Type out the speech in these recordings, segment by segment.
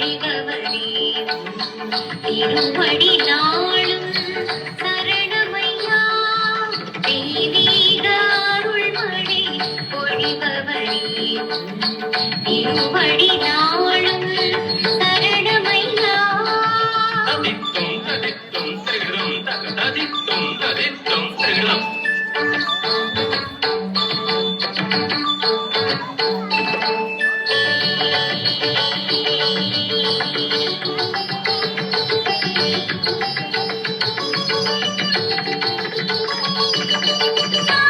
சரணமையா? திருவடி நாளும் சரணமையா? தெய்வீக அருள்மழை பொழிபவரே திருவடி நாளும் சரணமையா வாக்கு Thank you.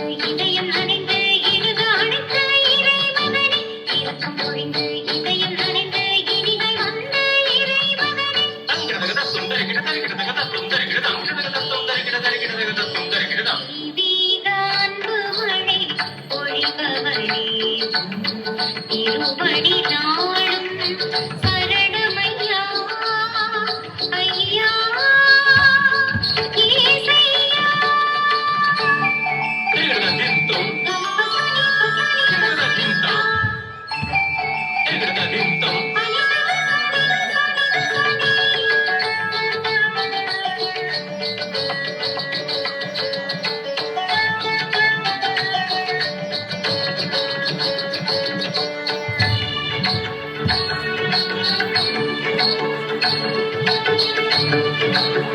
பொழிபவரே திருவடி நாளும் சரணமையா ஐயா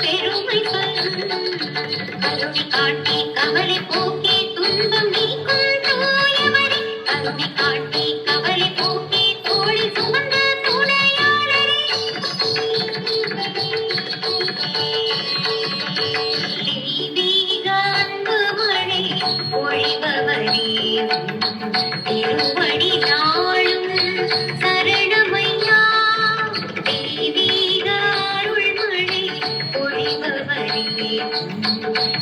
பெருமை தரும் கருணை காட்டி கவலை போக்கி துன்பம் நீக்க திருவடி நாளும் சரணமையா. தெய்வீக அருள்மழை பொழிபவரே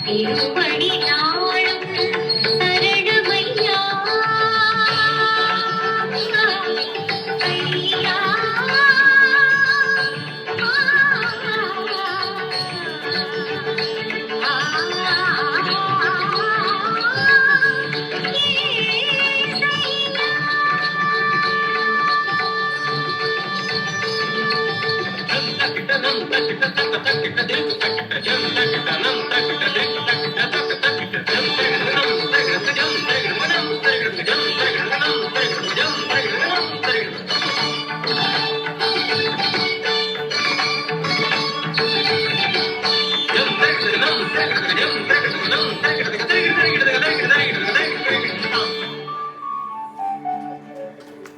திருவடி நாளும்